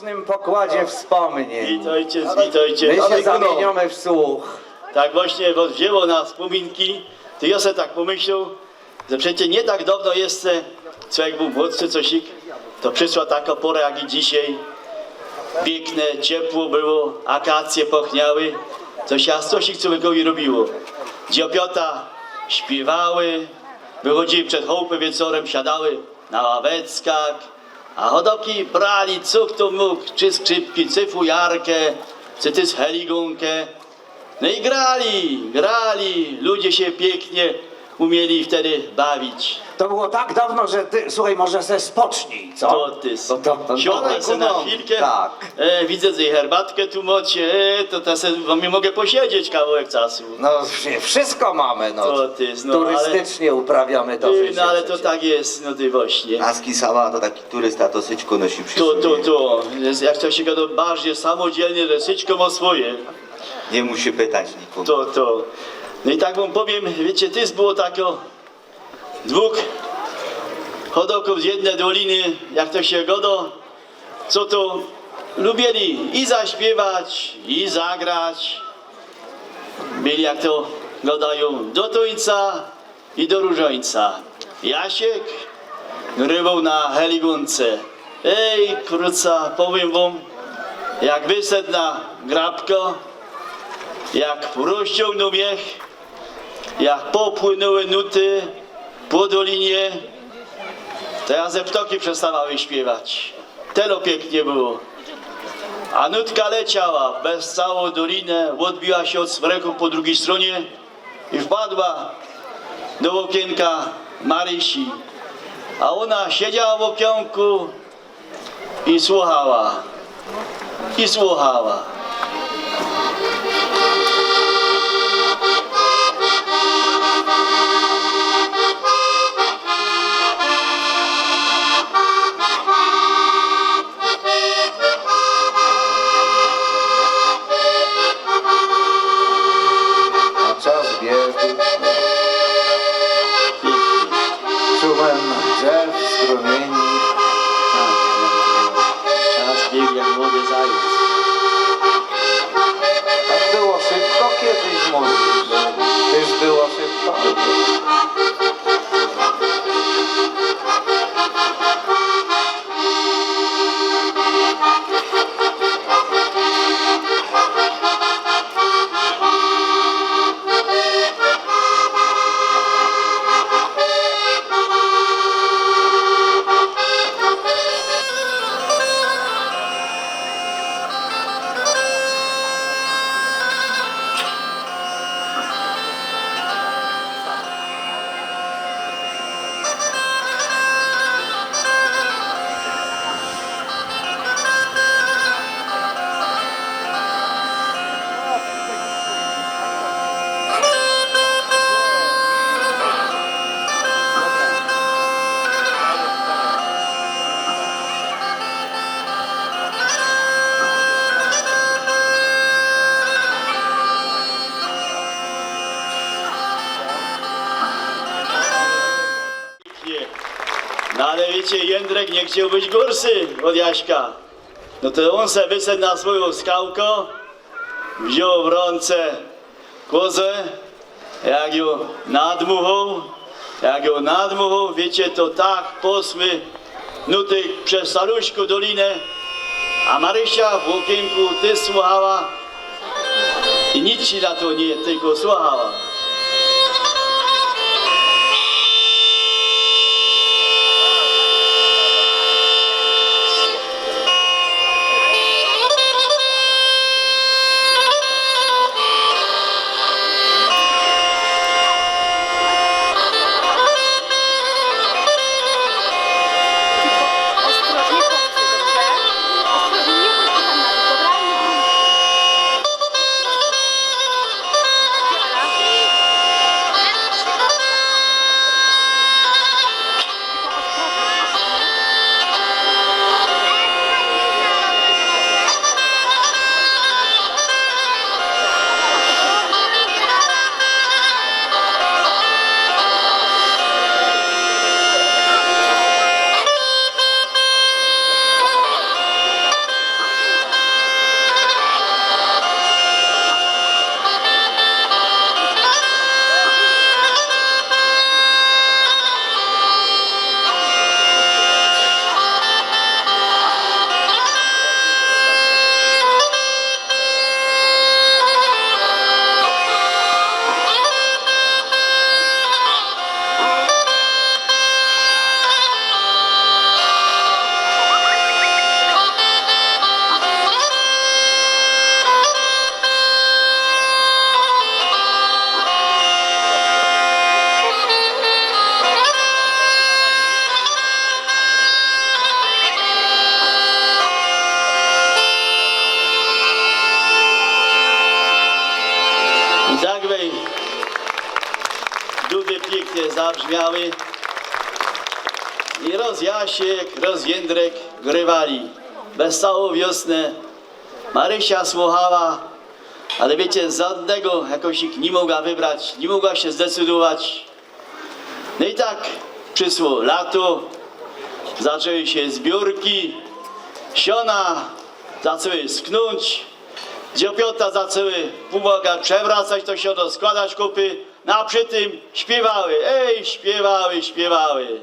W pokładzie wspomnień. Witajcie, witajcie. My się zamieniamy w słuch. Tak właśnie bo wzięło nas wspominki. To ja tak pomyślał, że przecież nie tak dawno jeszcze, co jak był młodszy cosik, to przyszła taka pora jak i dzisiaj. Piękne, ciepło było, akacje pochniały. Się aż cosik człowiekowi robiło. Dziopiota śpiewały, wychodzili przed chałupę wieczorem, siadały na ławeczkach, a hodowki brali co kto mógł, czy skrzypki, czy fujarkę, czy też heligonkę. No i grali, grali, ludzie się pięknie umieli wtedy bawić. To było tak dawno, że ty, słuchaj, może se spocznij, co? To ty, To, to, to, se na chwilkę, Tak. e, widzę, że i herbatkę tu macie, e, to teraz wam mogę posiedzieć kawałek czasu. No wszystko mamy, no. To ty, no, Turystycznie uprawiamy to Ty, życie. no ale to przecież. tak jest, no ty właśnie. Laski sama to taki turysta to syćko nosi przy To, sobie. to, to, Jest- jak to się gada, bardziej samodzielnie, resyczko ma swoje. Nie musi pytać nikogo. To, to. No i tak wam powiem, wiecie, tys było tako dwóch hodowków z jednej doliny, jak to się godo, co to lubili i zaśpiewać, i zagrać. Byli jak to gadają do tuńca i do różońca. Jasiek grywał na heligunce. Ej, króca, powiem wam, jak wyszedł na grabko, jak rozciągnął miech, jak popłynęły nuty po dolinie, to ja ze ptoki przestawały śpiewać. Telo pięknie było. A nutka leciała bez całą dolinę, odbiła się od smreku po drugiej stronie i wpadła do okienka Marysi. A ona siedziała w okienku i słuchała. I słuchała. Wiecie, Jędrek nie chciał być gorszy od Jaśka. No to on se wyszedł na swoją skałkę, wziął w ręce kozę, jak ją nadmuchał, jak ją nadmuchał, wiecie, to tak posły nuty przez Saluśku dolinę, a Marysia w okienku ty słuchała i nic ci na to nie, tylko słuchała. Zabrzmiały. I roz Jasiek, roz Jędrek grywali. Bez całą wiosnę. Marysia słuchała, ale wiecie, żadnego jakoś ich nie mogła wybrać, nie mogła się zdecydować. No i tak przyszło lato, zaczęły się zbiórki, siona zaczęły sknąć, dziopiota zaczęły pomagać przewracać to siono, składać kupy, a przy tym śpiewały, ej, śpiewały, śpiewały.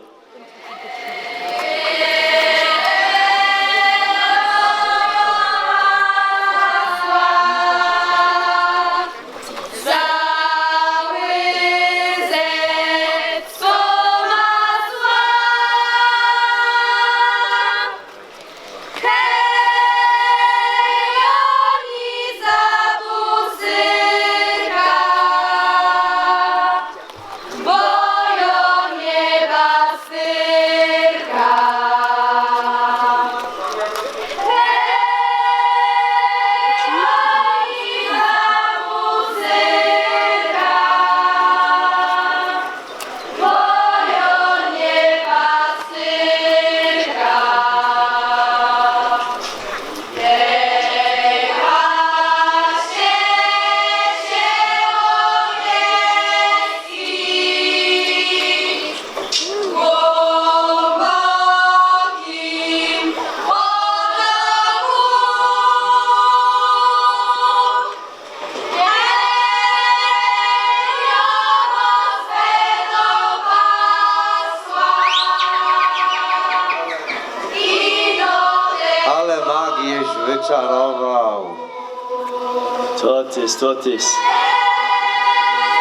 To tys, to tys.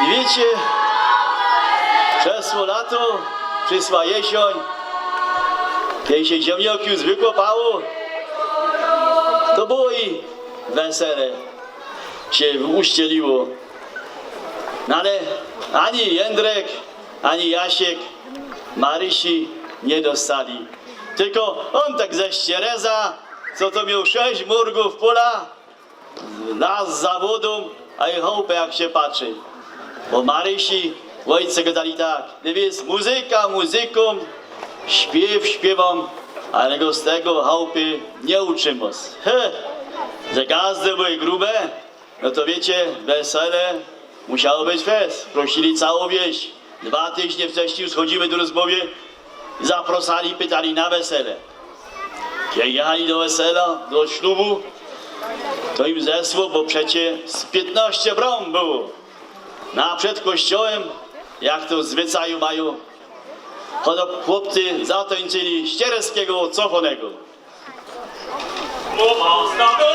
I wiecie, przeszło lato, przyszła jesień, kiedy się ziemniaki już wykopało, to było i wesele się uścieliło. No ale ani Jędrek, ani Jasiek Marysi nie dostali. Tylko on tak ze ściereza, co to miał sześć murgów pola, nas za wodą, a i chałupę jak się patrzy. Bo Marysi ojce gadali tak, wiesz, muzyka muzyką, śpiew śpiewam, ale go z tego chałupy nie uczymy. He, że gazdy były grube, no to wiecie, wesele musiało być fest. Prosili całą wieś. Dwa tygodnie wcześniej już chodzimy do rozmowy, zaprosali, pytali na wesele. Jak jechali do wesela, do ślubu, to im zesło, bo przecie z 15 bram było. Na przed kościołem, jak to zwyczaju mają, chłopcy zatańczyli ścierskiego cofonego. Pomazdamy nagrodą,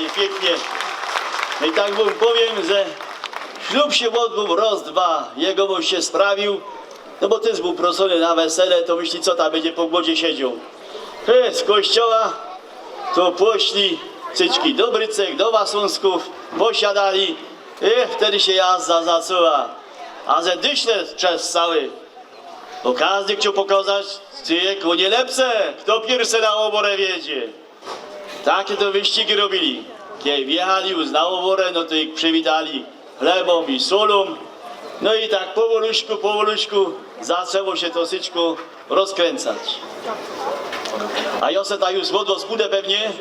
zachorali, pięknie. No i tak wam powiem, że ślub się odbył raz, dwa, jego mąż się sprawił, no bo też był proszony na wesele, to myśli, co tam będzie po głodzie siedział. E, z kościoła to poszli cyczki do Brycek, do Wasąsków, posiadali, e, wtedy się jazda zaczęła. A że dyśle przez cały, bo każdy chciał pokazać, ty konie lepsze, kto pierwszy na oborę wiedzie. Takie to wyścigi robili. Kiedy wjechali już na oborę, no to ich przywitali chlebą i solą. No i tak powoluśku, powoluśku zaczęło się to syczko rozkręcać. A ja se tak już wodło spódę pewnie,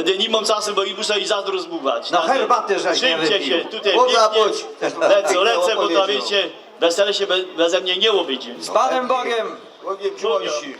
gdy nie mam czasu, bo i muszę i zazdro zbuwać. No herbaty żeś nie Szybcie się, tutaj pięknie. Lecę, lecę, bo to wiecie, wesele się be, beze mnie nie obędzie. Z Panem Bogiem! Bogiem czułości.